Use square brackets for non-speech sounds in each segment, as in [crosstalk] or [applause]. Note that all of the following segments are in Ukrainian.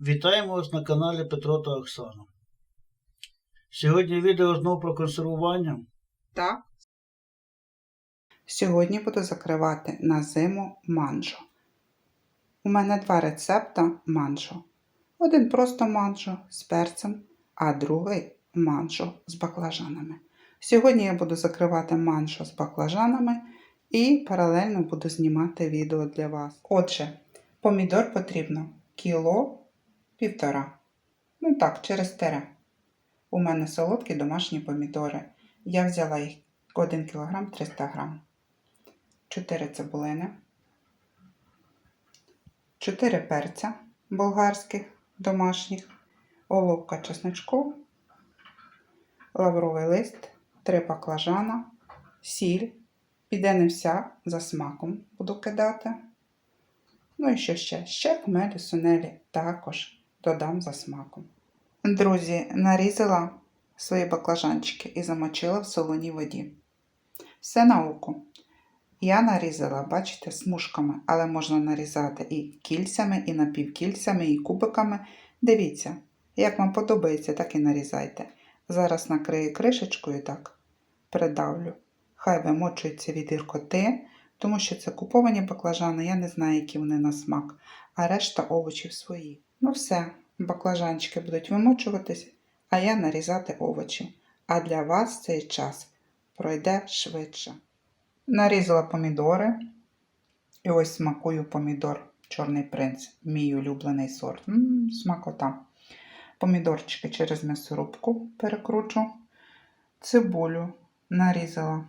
Вітаємо вас на каналі Петро та Оксана. Сьогодні відео знову про консервування. Так. Сьогодні буду закривати на зиму манжо. У мене два рецепта манжо. Один просто манжо з перцем, а другий манжо з баклажанами. Сьогодні я буду закривати манжо з баклажанами і паралельно буду знімати відео для вас. Отже, помідор потрібно кіло півтора. Ну так, через тере. У мене солодкі домашні помідори. Я взяла їх 1 кг 300 г. 4 цибулини, 4 перця болгарських домашніх, головка чесничку, лавровий лист, 3 баклажана, сіль. Піде не вся, за смаком буду кидати. Ну і що ще? Ще хмелі, сунелі також додам за смаком. Друзі, нарізала свої баклажанчики і замочила в солоній воді. Все на око. Я нарізала, бачите, смужками, але можна нарізати і кільцями, і напівкільцями, і кубиками. Дивіться, як вам подобається, так і нарізайте. Зараз накрию кришечкою так придавлю. Хай вимочується від гіркоти, тому що це куповані баклажани, я не знаю, які вони на смак, а решта овочів свої. Ну все, баклажанчики будуть вимочуватись, а я нарізати овочі. А для вас цей час пройде швидше. Нарізала помідори. І ось смакую помідор Чорний принц, мій улюблений сорт. М-м, смакота. Помідорчики через м'ясорубку перекручу. Цибулю нарізала.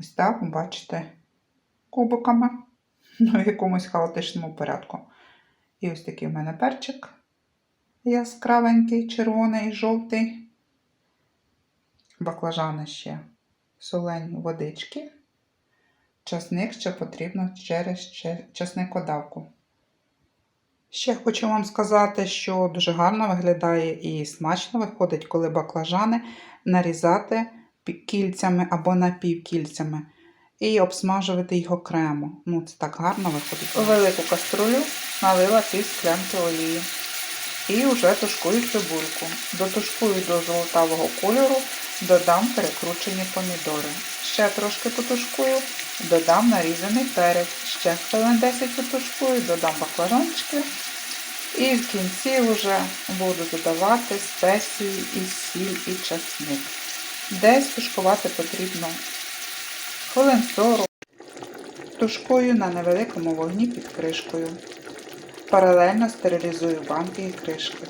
Ось так, бачите, кубиками, [laughs] ну, в якомусь хаотичному порядку. І ось такий в мене перчик яскравенький, червоний, жовтий. Баклажани ще солені водички. Часник ще потрібно через часникодавку. Ще хочу вам сказати, що дуже гарно виглядає і смачно виходить, коли баклажани нарізати кільцями або напівкільцями і обсмажувати їх окремо. Ну, це так гарно виходить. У велику каструлю налила пів склянки олії. І вже тушкую цибульку. Дотушкую до золотавого кольору, додам перекручені помідори. Ще трошки потушкую, додам нарізаний перець. Ще хвилин 10 потушкую, додам баклажанчики. І в кінці вже буду додавати спеції і сіль, і часник. Десь тушкувати потрібно хвилин 40. Тушкую на невеликому вогні під кришкою. Паралельно стерилізую банки і кришки.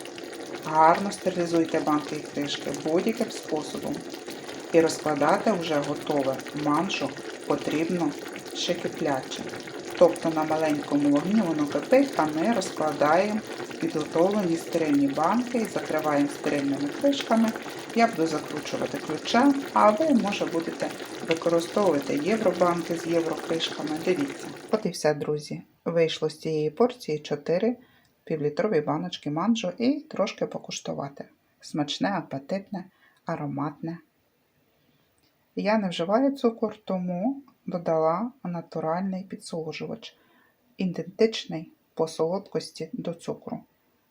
Гарно стерилізуйте банки і кришки будь-яким способом. І розкладати вже готове маншу потрібно ще кипляче. Тобто на маленькому вогні воно кипить, а ми розкладаємо підготовлені стерильні банки і закриваємо стерильними кришками. Я буду закручувати ключем, а ви, може, будете використовувати євробанки з єврокришками. Дивіться. От і все, друзі. Вийшло з цієї порції 4 півлітрові баночки манджо і трошки покуштувати. Смачне, апетитне, ароматне. Я не вживаю цукор, тому додала натуральний підсолоджувач, ідентичний по солодкості до цукру.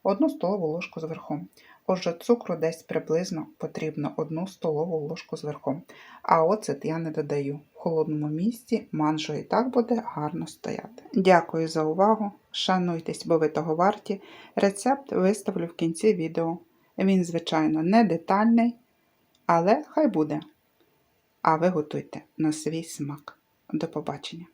Одну столову ложку з верхом. Отже, цукру десь приблизно потрібно 1 столову ложку з верхом. А оцет я не додаю. В холодному місці манжо і так буде гарно стояти. Дякую за увагу. Шануйтесь, бо ви того варті. Рецепт виставлю в кінці відео. Він, звичайно, не детальний, але хай буде. А ви готуйте на свій смак. До побачення!